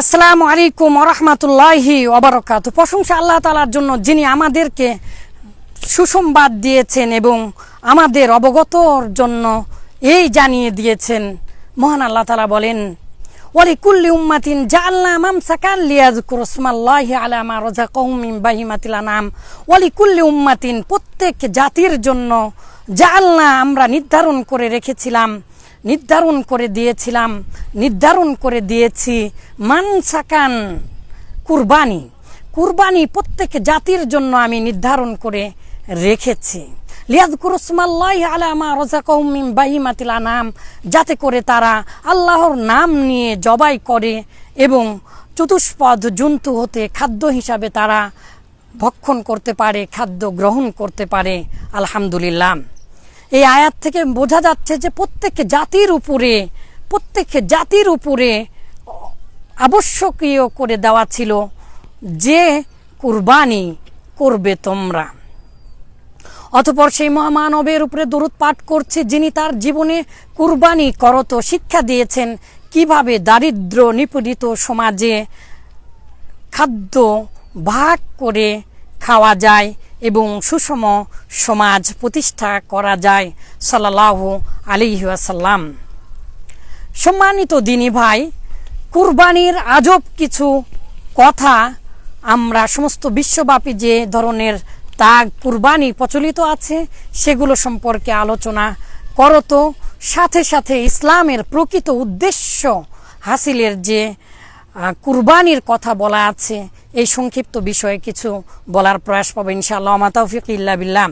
আসসালামু আলাইকুম রহমতুল্লাহি ওবরকাত। প্রশংসা আল্লাহ তালার জন্য যিনি আমাদেরকে সুসংবাদ দিয়েছেন এবং আমাদের অবগতর জন্য এই জানিয়ে দিয়েছেন। মহান আল্লাহ তালা বলেন ওয়ালি কুল্লি উম্মাতিন জাআলনা মামসাকান লিয়াযকুরু ইসমাল্লাহি আলা মা রাযাকাহুম মিন বাহিমাতিল আনাম ওয়ালি কুল্লি উম্মাতিন, প্রত্যেক জাতির জন্য জাআলনা আমরা নির্ধারণ করে রেখেছিলাম। নির্ধারণ করে দিয়েছিলাম, নির্ধারণ করে দিয়েছি মানসাকান কুরবানি। কুরবানি প্রত্যেক জাতির জন্য আমি নির্ধারণ করে রেখেছি। লিয়াদ কুরসমাল্লাহ আলামা রজাকৌমিম বাহিমাতিল আনাম যাতে করে তারা আল্লাহর নাম নিয়ে জবাই করে এবং চতুষ্পদ জন্তু হতে খাদ্য হিসাবে তারা ভক্ষণ করতে পারে, খাদ্য গ্রহণ করতে পারে। আলহামদুলিল্লাহ। এই আয়াত থেকে বোঝা যাচ্ছে যে প্রত্যেক জাতির উপরে, প্রত্যেক জাতির উপরে আবশ্যকীয় করে দেওয়া ছিল যে কুরবানি করবে তোমরা। অতপর সেই মহামানবের উপরে দরুদ পাঠ করছে যিনি তার জীবনে কুরবানি করত, শিক্ষা দিয়েছেন কীভাবে দারিদ্র নিপীড়িত সমাজে খাদ্য ভাগ করে খাওয়া যায় এবং সুষম সমাজ প্রতিষ্ঠা করা যায় সাল্লাহ আলিহাসাল্লাম সম্মানিত দিনী ভাই, কুরবানির আজব কিছু কথা আমরা সমস্ত বিশ্বব্যাপী যে ধরনের তাগ কুরবানি প্রচলিত আছে, সেগুলো সম্পর্কে আলোচনা করত সাথে সাথে ইসলামের প্রকৃত উদ্দেশ্য হাসিলের যে কুরবানির কথা বলা আছে। এই সংক্ষিপ্ত বিষয়ে কিছু বলার প্রয়াস পাবো ইনশাআল্লাহ। আমা তৌফিক ইল্লা বিল্লাহ।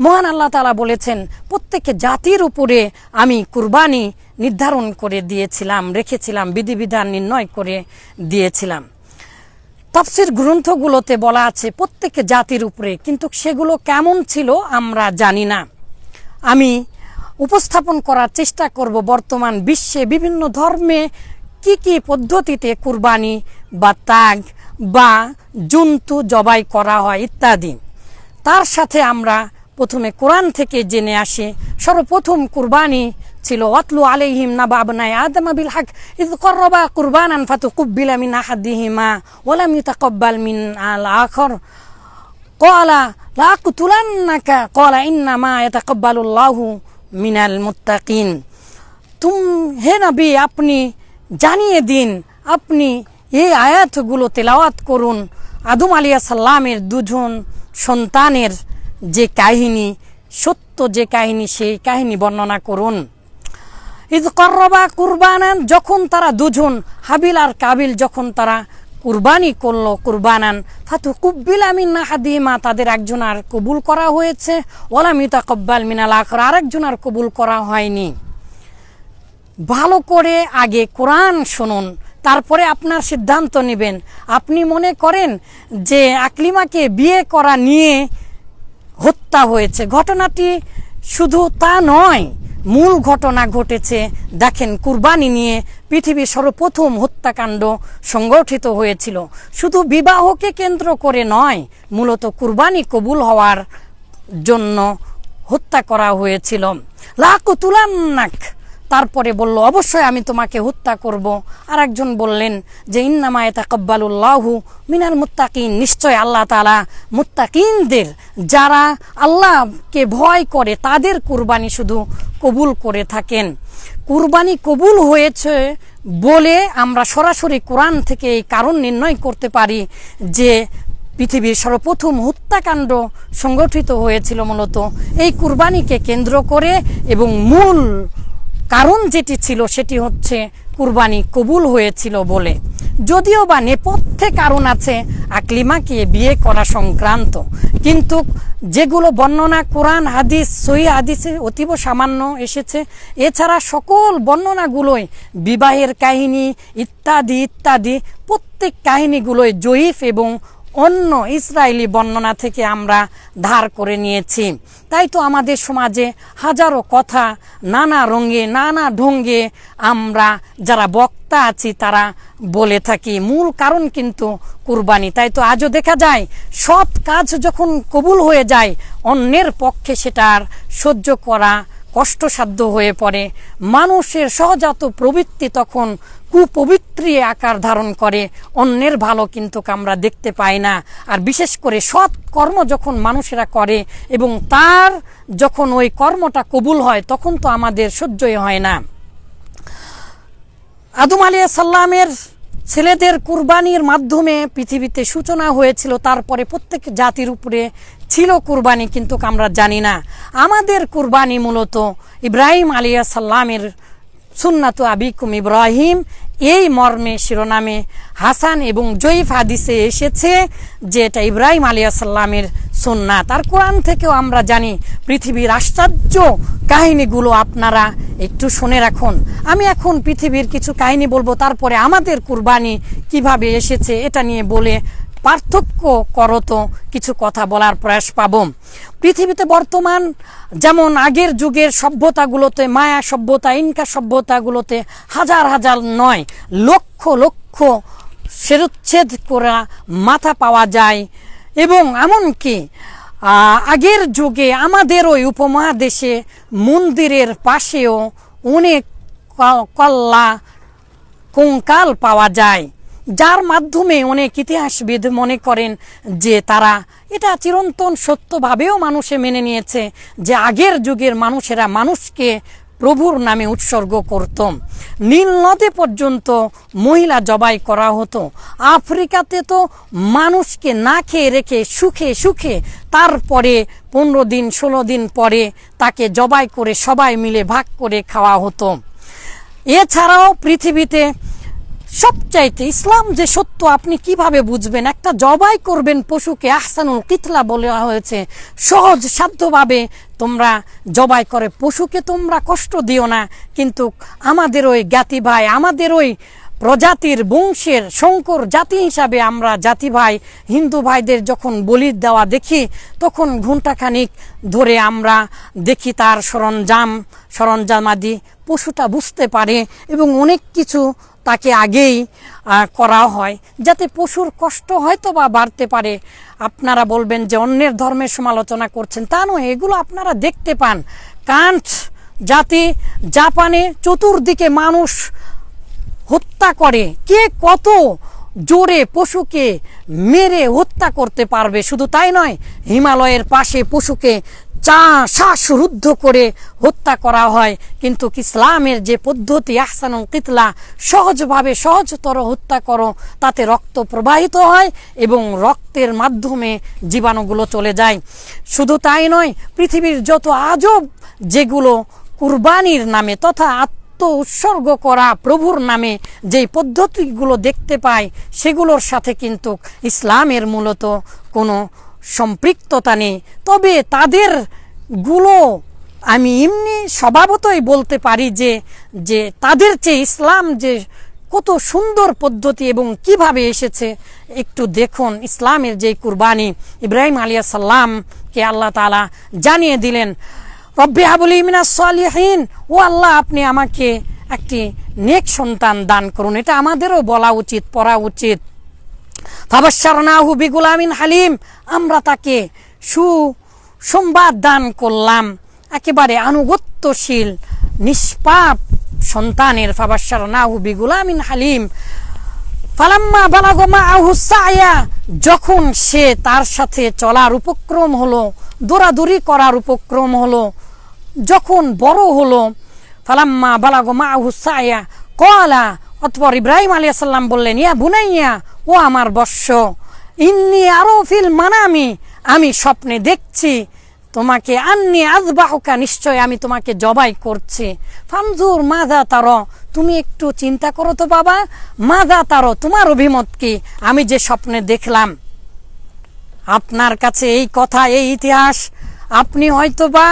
মহান আল্লাহ তাআলা বলেছেন প্রত্যেক জাতির উপরে আমি কুরবানি নির্ধারণ করে দিয়েছিলাম, রেখেছিলাম, বিধিবিধান নির্ণয় করে দিয়েছিলাম। তাফসির গ্রন্থগুলোতে বলা আছে প্রত্যেক জাতির উপরে, কিন্তু সেগুলো কেমন ছিল আমরা জানি না। আমি উপস্থাপন করার চেষ্টা করব বর্তমান বিশ্বে বিভিন্ন ধর্মে কি কি পদ্ধতিতে কুরবানি বা তাগ বা জন্তু জবাই করা হয় ইত্যাদি। তার সাথে আমরা প্রথমে কোরআন থেকে জেনে আসি। সর্বপ্রথম কুরবানি ছিল অতলু আলাইহিম না বাবনাই আদম বিল হক, ইদ করবা কুরবানান ফাতু কুব্বিলা মিন আহাদিহিমা ওলাম ইতাকব্বাল মিন আল আখর। কলা লা কুতুলান্নাকা কলা ইন্ন মা এটা ইন্নামা ইতাকব্বালুল্লাহু মিনাল মুত্তাকিন। তুম, হে নবী, আপনি জানিয়ে দিন, আপনি এই আয়াতগুলো তেলাওয়াত করুন। আদম আলিয়া সাল্লামের দুজন সন্তানের যে কাহিনী, সত্য যে কাহিনী, সেই কাহিনী বর্ণনা করুন। ঈদ করবা কুরবানান, যখন তারা দুজন, হাবিল আর কাবিল যখন তারা কুরবানি করল, কুরবানান ফাতু কুব্বিল আমিন না হাদিমা তাদের একজন আর কবুল করা হয়েছে। ওলামিতা কব্বাল মিনাল আখর আরেকজন আর কবুল করা হয়নি। ভালো করে আগে কোরআন শুনুন, তারপরে আপনার সিদ্ধান্ত নেবেন। আপনি মনে করেন যে আকলিমাকে বিয়ে করা নিয়ে হত্যা হয়েছে। ঘটনাটি শুধু তা নয়, মূল ঘটনা ঘটেছে, দেখেন, কুরবানি নিয়ে পৃথিবীর সর্বপ্রথম হত্যাকাণ্ড সংগঠিত হয়েছিল। শুধু বিবাহকে কেন্দ্র করে নয়, মূলত কুরবানি কবুল হওয়ার জন্য হত্যা করা হয়েছিল। লাকু তুলান্নাক তারপরে বলল, অবশ্যই আমি তোমাকে হত্যা করব। আর একজন বললেন যে ইন্নামায় তাকব্বালুল্লাহু মিনাল মুত্তাকিন। নিশ্চয় আল্লাহ তালা মুত্তাকিনদের, যারা আল্লাহকে ভয় করে, তাদের কুরবানি শুধু কবুল করে থাকেন। কুরবানি কবুল হয়েছে বলে আমরা সরাসরি কোরআন থেকে এই কারণ নির্ণয় করতে পারি যে, পৃথিবীর সর্বপ্রথম হত্যাকাণ্ড সংগঠিত হয়েছিল মূলত। এই কুরবানিকে কেন্দ্র করে এবং মূল কারণ যেটি ছিল সেটি হচ্ছে কুরবানি কবুল হয়েছিল বলে। যদিও বা নেপথ্যে কারণ আছে, আকলিমাকে বিয়ে করা সংক্রান্ত। কিন্তু যেগুলো বর্ণনা কোরআন, হাদিস, সহি হাদিসে অতীব সামান্য এসেছে, এছাড়া সকল বর্ণনাগুলোই বিবাহের কাহিনী ইত্যাদি ইত্যাদি প্রত্যেক কাহিনীগুলোই জয়ীফ এবং অন্য ইসরায়েলি বর্ণনা থেকে আমরা ধার করে নিয়েছি। তাই তো আমাদের সমাজে হাজারো কথা নানা রঙে, নানা ঢঙ্গে আমরা যারা বক্তা আছি তারা বলে থাকি। মূল কারণ কিন্তু কুরবানি। তাই তো আজও দেখা যায় সৎ কাজ যখন কবুল হয়ে যায়, অন্যের পক্ষে সেটার সহ্য করা কষ্টসাধ্য হয়ে পড়ে। মানুষের সহজাত প্রবৃত্তি তখন কুপবিত্রী আকার ধারণ করে, অন্যের ভালো কিন্তু আমরা দেখতে পাই না। আর বিশেষ করে সৎ কর্ম যখন মানুষেরা করে এবং তার যখন ওই কর্মটা কবুল হয়, তখন তো আমাদের সহ্যই হয় না। আদম আলিয়া সাল্লামের ছেলেদের কুরবানির মাধ্যমে পৃথিবীতে সূচনা হয়েছিল, তারপরে প্রত্যেক জাতির উপরে ছিল কুরবানি, কিন্তু আমরা জানি না। আমাদের কুরবানি মূলত ইব্রাহিম আলিয়া সাল্লামের সুন্নাত আবিকুম ইব্রাহিম। এই মর্মে শিরোনামে হাসান এবং জয়ীফ হাদিসে এসেছে যে এটা ইব্রাহিম আলিয়া সাল্লামের সুন্নাত। আর কোরআন থেকেও আমরা জানি পৃথিবীর আশ্চর্য কাহিনীগুলো আপনারা একটু শুনে রাখুন। আমি এখন পৃথিবীর কিছু কাহিনী বলব, তারপরে আমাদের কুরবানি কীভাবে এসেছে এটা নিয়ে বলে পার্থক্য করত কিছু কথা বলার প্রয়াস পাব। পৃথিবীতে বর্তমান যেমন আগের যুগের সভ্যতাগুলোতে, মায়া সভ্যতা, ইনকা সভ্যতাগুলোতে হাজার হাজার নয়, লক্ষ লক্ষ সেরুচ্ছেদ করা মাথা পাওয়া যায়। এবং এমনকি আগের যুগে আমাদের ওই উপমহাদেশে মন্দিরের পাশেও অনেক কল্লা, কঙ্কাল পাওয়া যায়। যার মাধ্যমে অনেক ইতিহাসবিদ মনে করেন যে তারা এটা চিরন্তন সত্যভাবেও মানুষে মেনে নিয়েছে যে আগের যুগের মানুষেরা মানুষকে প্রভুর নামে উৎসর্গ করত। নীল নদে পর্যন্ত মহিলা জবাই করা হতো। আফ্রিকাতে তো মানুষকে না খেয়ে রেখে সুখে সুখে তারপরে পনেরো দিন, ষোলো দিন পরে তাকে জবাই করে সবাই মিলে ভাগ করে খাওয়া হতো। এছাড়াও পৃথিবীতে সবচাইতে ইসলাম যে সত্য, আপনি কীভাবে বুঝবেন? একটা জবাই করবেন পশুকে, আহসানুল কিতলা বলা হয়েছে। সহজ সাধ্যভাবে তোমরা জবাই করে। পশুকে তোমরা কষ্ট দিও না, কিন্তু আমাদের ওই জ্ঞাতি ভাই, আমাদের ওই প্রজাতির বংশের শঙ্কর জাতি হিসাবে আমরা জাতি ভাই, হিন্দু ভাইদের যখন বলি দেওয়া দেখি, তখন ঘন্টাখানিক ধরে আমরা দেখি তার সরঞ্জাম, সরঞ্জামাদি। পশুটা বুঝতে পারে এবং অনেক কিছু তাকে আগেই করা হয়। যাতে পশুর কষ্ট হয়তো বা বাড়তে পারে। আপনারা বলবেন যে অন্যের ধর্মের সমালোচনা করছেন। তা নয়, এগুলো আপনারা দেখতে পান। কান্ট জাতি, জাপানে চতুর্দিকে মানুষ হত্যা করে। কে কত জোরে পশুকে মেরে হত্যা করতে পারবে? শুধু তাই নয়, হিমালয়ের পাশে পশুকে চা শ্বাসরুদ্ধ করে হত্যা করা হয়। কিন্তু ইসলামের যে পদ্ধতি, আহসানুল কিতলা, সহজভাবে সহজতর হত্যা করো, তাতে রক্ত প্রবাহিত হয় এবং রক্তের মাধ্যমে জীবাণুগুলো চলে যায়। শুধু তাই নয়, পৃথিবীর যত আজব যেগুলো কুরবানির নামে তথা আত্ম উৎসর্গ করা প্রভুর নামে যেই পদ্ধতিগুলো দেখতে পাই, সেগুলোর সাথে কিন্তু ইসলামের মূলত কোনো সম্পৃক্ততা নেই। তবে তাদেরগুলো আমি এমনি স্বভাবতই বলতে পারি যে যে তাদের চেয়ে ইসলাম যে কত সুন্দর পদ্ধতি এবং কীভাবে এসেছে, একটু দেখুন। ইসলামের যে কুরবানি ইব্রাহিম আলিয়া সাল্লামকে আল্লাহ তালা জানিয়ে দিলেন, রব্বি হাবুলি মিনা সালিহীন। ও আল্লাহ, আপনি আমাকে একটি নেক সন্তান দান করুন। এটা আমাদেরও বলা উচিত, পড়া উচিত। ফাবাসারনাহু বিগুলামিন হালিম, আমরা তাকে সু সংবাদ দান করলাম। একেবারে আনুগত্যশীল, নিষ্পাপ সন্তানের ফাবাসারনাহু বিগুলামিন হালিম। ফালাম্মা বালাগমা আহুসায়া যখন সে তার সাথে চলার উপক্রম হলো, দৌড়াদৌড়ি করার উপক্রম হলো, যখন বড় হলো, ফালাম্মা বালাগমা আহুসায়া কলা অতপর ইব্রাহিম আলিয়া সাল্লাম বললেন, ইয়া বুনাইয়া, ও আমার বর্ষ ইন্নি আরও ফিল মানামি, আমি স্বপ্নে দেখছি, তোমাকে আন্নি আজবাহুকা নিশ্চয় আমি তোমাকে জবাই করছি। ফানজুর মাদা তার, তুমি একটু চিন্তা করো তো বাবা মাদা তারো, তোমার অভিমত কি? আমি যে স্বপ্নে দেখলাম, আপনার কাছে এই কথা, এই ইতিহাস, আপনি হয়তো বা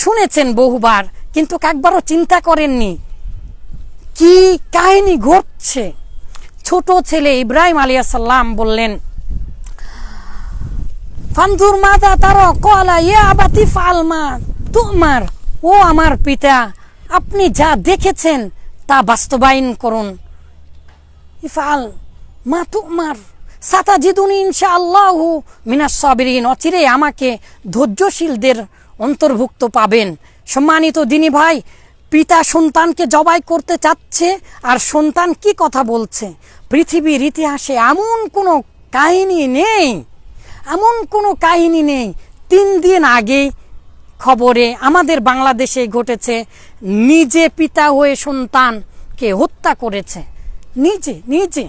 শুনেছেন বহুবার, কিন্তু একবারও চিন্তা করেননি। কি কাহিনী ঘটছে? ছোট ছেলে ইব্রাহিম আলিয়া সাল্লাম বললেন ফান্দুর মাতা তার কলা, ইয়া আবাতি ফালমা তোমার, ও আমার পিতা, আপনি যা দেখেছেন তা বাস্তবায়ন করুন। ইফাল, মা তোমার সাতা জিদুন ইনশা আল্লাহ মিনাস সাবিরিন, অচিরে আমাকে ধৈর্যশীলদের অন্তর্ভুক্ত পাবেন। সম্মানিত দিনী ভাই পিতা সন্তানকে জবাই করতে চাচ্ছে, আর সন্তান কি কথা বলছে? পৃথিবীর ইতিহাসে এমন কোনো কাহিনী নেই, এমন কোনো কাহিনী নেই। তিন দিন আগে খবরে আমাদের বাংলাদেশে ঘটেছে, নিজে পিতা হয়ে সন্তানকে হত্যা করেছে। নিজে নিজে।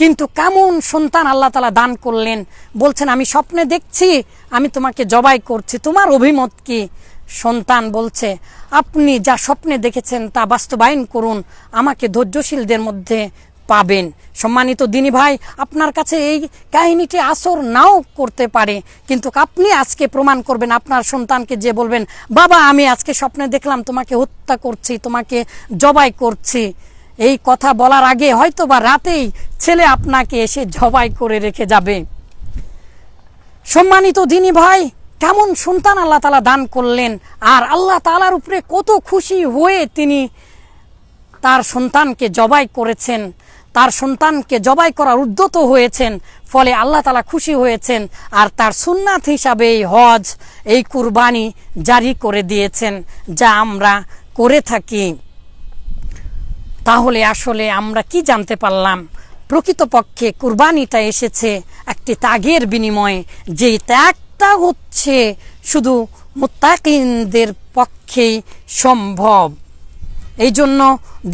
কিন্তু কেমন সন্তান আল্লাহ তালা দান করলেন? বলছেন, আমি স্বপ্নে দেখছি, আমি তোমাকে জবাই করছি। তোমার অভিমত কি সন্তান বলছে, আপনি যা স্বপ্নে দেখেছেন তা বাস্তবায়ন করুন, আমাকে ধৈর্যশীলদের মধ্যে পাবেন। সম্মানিত দিনী ভাই, আপনার কাছে এই কাহিনীটি আসর নাও করতে পারে, কিন্তু আপনি আজকে প্রমাণ করবেন, আপনার সন্তানকে যে বলবেন, বাবা, আমি আজকে স্বপ্নে দেখলাম, তোমাকে হত্যা করছি, তোমাকে জবাই করছি। এই কথা বলার আগে হয়তো বা রাতেই ছেলে আপনাকে এসে জবাই করে রেখে যাবে। সম্মানিত দিনী ভাই কেমন সন্তান আল্লাহ তালা দান করলেন, আর আল্লাহ তালার উপরে কত খুশি হয়ে তিনি তার সন্তানকে জবাই করেছেন, তার সন্তানকে জবাই করার উদ্যত হয়েছেন, ফলে আল্লাহ তালা খুশি হয়েছেন, আর তার সুন্নাত হিসাবে এই হজ, এই কুরবানি জারি করে দিয়েছেন, যা আমরা করে থাকি। তাহলে আসলে আমরা কি জানতে পারলাম? প্রকৃতপক্ষে কুরবানিটা এসেছে একটি ত্যাগের বিনিময়ে যে ত্যাগটা হচ্ছে। শুধু মুত্তাকিনদের পক্ষেই সম্ভব। এই জন্য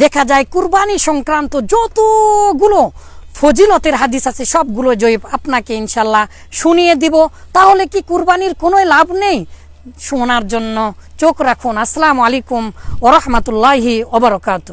দেখা যায় কুরবানি সংক্রান্ত যতগুলো ফজিলতের হাদিস আছে, সবগুলো জয়ীব আপনাকে ইনশাল্লাহ শুনিয়ে দিব। তাহলে কি কুরবানির কোনো লাভ নেই? শোনার জন্য চোখ রাখুন। আসসালামু আলাইকুম ওরহমতুল্লাহি ওবরকাত